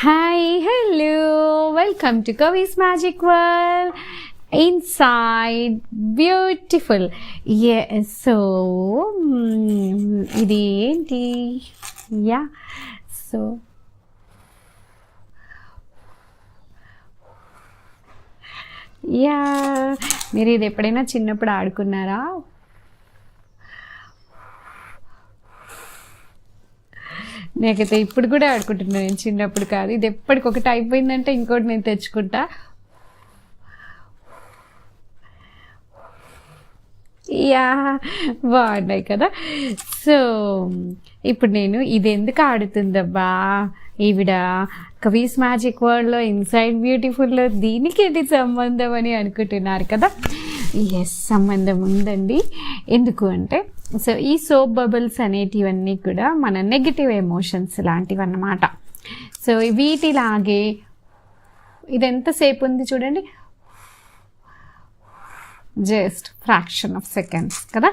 Hi hello welcome to Kavi's magic world inside beautiful so ఇది ఏంటి yeah so yeah మీరు ఇది ఎప్పుడైనా చిన్నప్పుడు ఆడుకున్నారా? నాకైతే ఇప్పుడు కూడా ఆడుకుంటున్నాను నేను చిన్నప్పుడు కాదు. ఇది ఎప్పటికొకటి అయిపోయిందంటే ఇంకోటి నేను తెచ్చుకుంటా. యా బాగున్నాయి కదా? సో ఇప్పుడు నేను ఇది ఎందుకు ఆడుతుందబ్బా? ఈవిడ కవీస్ మ్యాజిక్ వరల్డ్లో ఇన్సైడ్ బ్యూటిఫుల్లో దీనికి సంబంధం అని అనుకుంటున్నారు కదా? ఎస్ సంబంధం ఉందండి. ఎందుకు అంటే సో ఈ సోప్ బబుల్స్ అనేటివన్నీ కూడా మన నెగిటివ్ ఎమోషన్స్ లాంటివి అన్నమాట సో వీటిలాగే ఇది ఎంతసేపు ఉంది చూడండి. జస్ట్ ఫ్రాక్షన్ ఆఫ్ సెకండ్స్ కదా?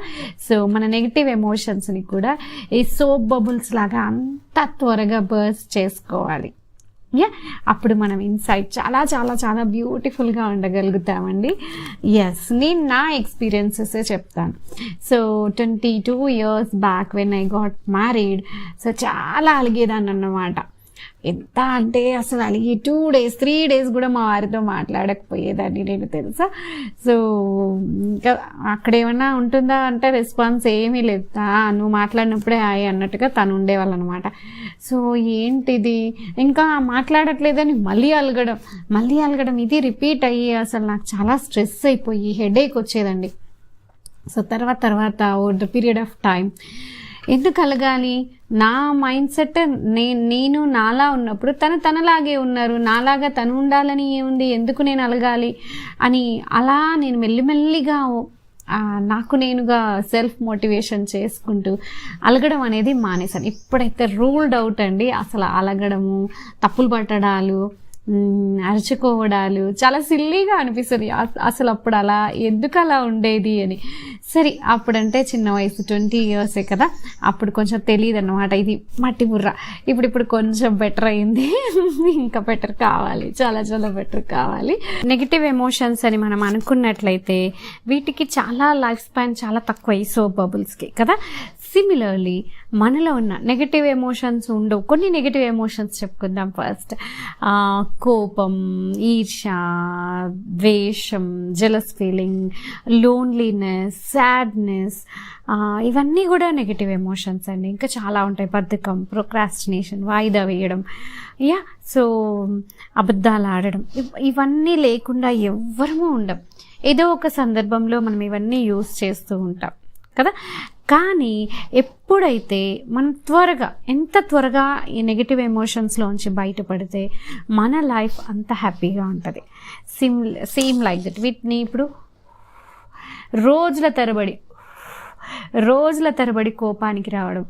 సో మన నెగిటివ్ ఎమోషన్స్ని కూడా ఈ సోప్ బబుల్స్ లాగా అంత త్వరగా బర్స్ చేసుకోవాలి. యా అప్పుడు మనం ఇన్సైట్ చాలా చాలా చాలా బ్యూటిఫుల్గా ఉండగలుగుతామండి. ఎస్ నేను నా ఎక్స్పీరియన్సెస్ చెప్తాను. So twenty two years back when I got married so చాలా అలిగేదాన్ని అన్నమాట ఎంత అంటే అసలు అలిగి టూ డేస్ త్రీ డేస్ కూడా మా వారితో మాట్లాడకపోయేదాన్ని నేను తెలుసా? సో ఇంకా అక్కడ ఏమన్నా ఉంటుందా అంటే రెస్పాన్స్ ఏమీ లేదు. నువ్వు మాట్లాడినప్పుడే హాయ్ అన్నట్టుగా తను ఉండేవాళ్ళు అనమాట సో ఏంటిది? ఇంకా మాట్లాడట్లేదని మళ్ళీ అలగడం. మళ్ళీ అలగడం ఇది రిపీట్ అయ్యి అసలు నాకు చాలా స్ట్రెస్ అయిపోయి హెడేక్ వచ్చేదండి. సో తర్వాత తర్వాత over the period of time ఎందుకలగాలి నా మైండ్ సెట్ నేను నేను నాలా ఉన్నప్పుడు తను తనలాగే ఉన్నారు. నాలాగా తను ఉండాలని ఏముంది? ఎందుకు నేను అలగాలి? అని అలా నేను మెల్లిమెల్లిగా నాకు నేనుగా సెల్ఫ్ మోటివేషన్ చేసుకుంటూ అలగడం అనేది మానేశాను. ఇప్పుడైతే రూల్డ్ అవుట్ అండి. అసలు అలగడము తప్పులు పట్టడాలు అరుచుకోవడాలు. చాలా సిల్లీగా అనిపిస్తుంది. అసలు అప్పుడు అలా ఎందుకు అలా ఉండేది అని. సరే అప్పుడంటే చిన్న వయసు ట్వంటీ ఇయర్సే కదా. అప్పుడు కొంచెం తెలియదు అనమాట ఇది మట్టి బుర్ర. ఇప్పుడు ఇప్పుడు కొంచెం బెటర్ అయింది. ఇంకా బెటర్ కావాలి. చాలా చాలా బెటర్ కావాలి. నెగిటివ్ ఎమోషన్స్ అని మనం అనుకున్నట్లయితే వీటికి చాలా లైఫ్ స్పాన్ చాలా తక్కువ ఈ సోప్ బబుల్స్కి కదా. సిమిలర్లీ మనలో ఉన్న నెగిటివ్ ఎమోషన్స్ ఉండవు. కొన్ని నెగిటివ్ ఎమోషన్స్ చెప్పుకుందాం ఫస్ట్. కోపం ఈర్ష ద్వేషం జలస్ ఫీలింగ్ లోన్లీనెస్ సాడ్నెస్ ఇవన్నీ కూడా నెగిటివ్ ఎమోషన్స్ అండి. ఇంకా చాలా ఉంటాయి. బద్ధకం ప్రొక్రాస్టినేషన్ వాయిదా వేయడం. యా సో అబద్ధాలు ఆడడం. ఇవన్నీ లేకుండా ఎవ్వరము ఉండం. ఏదో ఒక సందర్భంలో మనం ఇవన్నీ యూస్ చేస్తూ ఉంటాం. కదా? కానీ ఎప్పుడైతే మనం త్వరగా ఎంత త్వరగా ఈ నెగిటివ్ ఎమోషన్స్లోంచి బయటపడితే మన లైఫ్ అంత హ్యాపీగా ఉంటుంది. సిమ్ సేమ్ లైక్ దట్ వీటిని ఇప్పుడు రోజుల తరబడి రోజుల తరబడి కోపానికి రావడం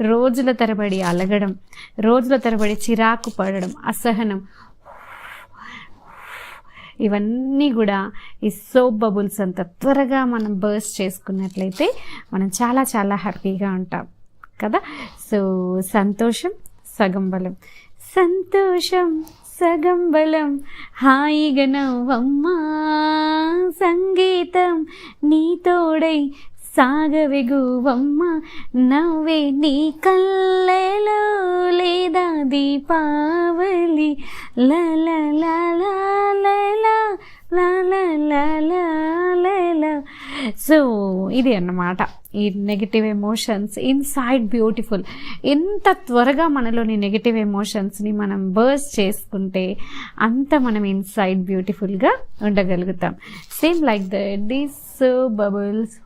రోజుల తరబడి అలగడం రోజుల తరబడి చిరాకు పడడం అసహనం ఇవన్నీ కూడా ఈ సోప్ బబుల్స్ అంత త్వరగా మనం బర్స్ చేసుకున్నట్లయితే మనం చాలా చాలా హ్యాపీగా ఉంటాం కదా? సో సంతోషం సగం బలం. సంతోషం సగం బలం. హాయిగా నవ్వమ్మా. సంగీతం నీ తోడై సాగవెగువమ్మ. నవ్వే నీ కళ్ళలో లేదా దీపావళి. లల సో ఇది అన్నమాట. ఈ నెగిటివ్ ఎమోషన్స్ ఇన్సైడ్ బ్యూటిఫుల్ ఎంత త్వరగా మనలోని నెగిటివ్ ఎమోషన్స్ని మనం బర్స్ చేసుకుంటే అంత మనం ఇన్సైడ్ బ్యూటిఫుల్గా ఉండగలుగుతాం. Same like the these bubbles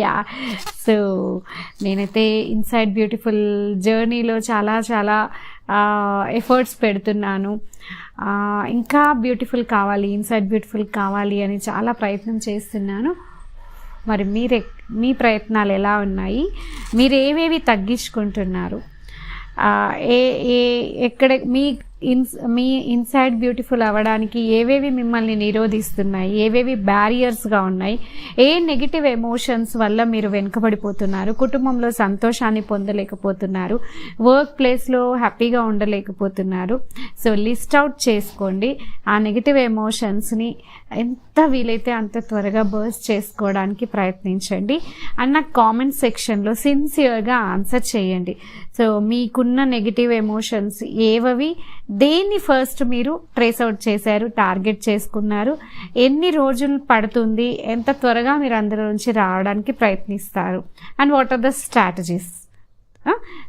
yeah so నేనైతే ఇన్సైడ్ బ్యూటిఫుల్ జర్నీలో చాలా చాలా uh, ఎఫర్ట్స్ పెడుతున్నాను. ఇంకా బ్యూటిఫుల్ కావాలి ఇన్సైడ్ బ్యూటిఫుల్ కావాలి అని చాలా ప్రయత్నం చేస్తున్నాను. మరి మీరే మీ ప్రయత్నాలు ఎలా ఉన్నాయి? మీరు ఏవేవి తగ్గించుకుంటున్నారు? ఏ ఏ ఎక్కడ మీ ఇన్స్ మీ ఇన్సైడ్ బ్యూటిఫుల్ అవ్వడానికి ఏవేవి మిమ్మల్ని నిరోధిస్తున్నాయి ఏవేవి బ్యారియర్స్గా ఉన్నాయి ఏ నెగిటివ్ ఎమోషన్స్ వల్ల మీరు వెనుకబడిపోతున్నారు కుటుంబంలో సంతోషాన్ని పొందలేకపోతున్నారు వర్క్ ప్లేస్లో హ్యాపీగా ఉండలేకపోతున్నారు. సో లిస్ట్ అవుట్ చేసుకోండి. ఆ నెగిటివ్ ఎమోషన్స్ని ఎంత వీలైతే అంత త్వరగా బర్స్ చేసుకోవడానికి ప్రయత్నించండి. అండ్ నాకు కామెంట్ సెక్షన్లో సిన్సియర్గా ఆన్సర్ చేయండి. సో మీకున్న నెగిటివ్ ఎమోషన్స్ ఏవవి? దేన్ని ఫస్ట్ మీరు ట్రేస్ అవుట్ చేశారు టార్గెట్ చేసుకున్నారు ఎన్ని రోజులు పడుతుంది ఎంత త్వరగా మీరు అందులో నుంచి రావడానికి ప్రయత్నిస్తారు and what are the strategies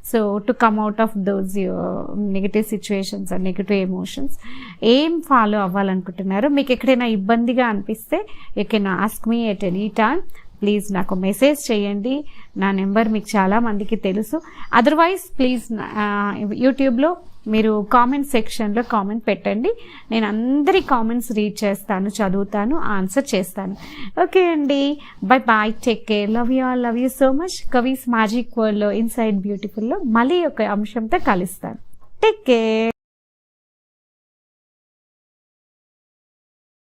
so to come out of those negative situations and negative emotions ఏం ఫాలో అవ్వాలనుకుంటున్నారు? మీకు ఎక్కడైనా ఇబ్బందిగా అనిపిస్తే you can ask me at any time please నాకు మెసేజ్ చేయండి. నా నెంబర్ మీకు చాలా మందికి తెలుసు. అదర్వైజ్ ప్లీజ్ యూట్యూబ్లో మీరు కామెంట్ సెక్షన్లో కామెంట్ పెట్టండి. నేను అందరి కామెంట్స్ రీడ్ చేస్తాను చదువుతాను ఆన్సర్ చేస్తాను. ఓకే అండి. Bye bye take care love you all love you so much Kavi's magic వరల్డ్లో ఇన్సైడ్ బ్యూటిఫుల్లో మళ్ళీ ఒక అంశంతో కలుస్తాను. Take care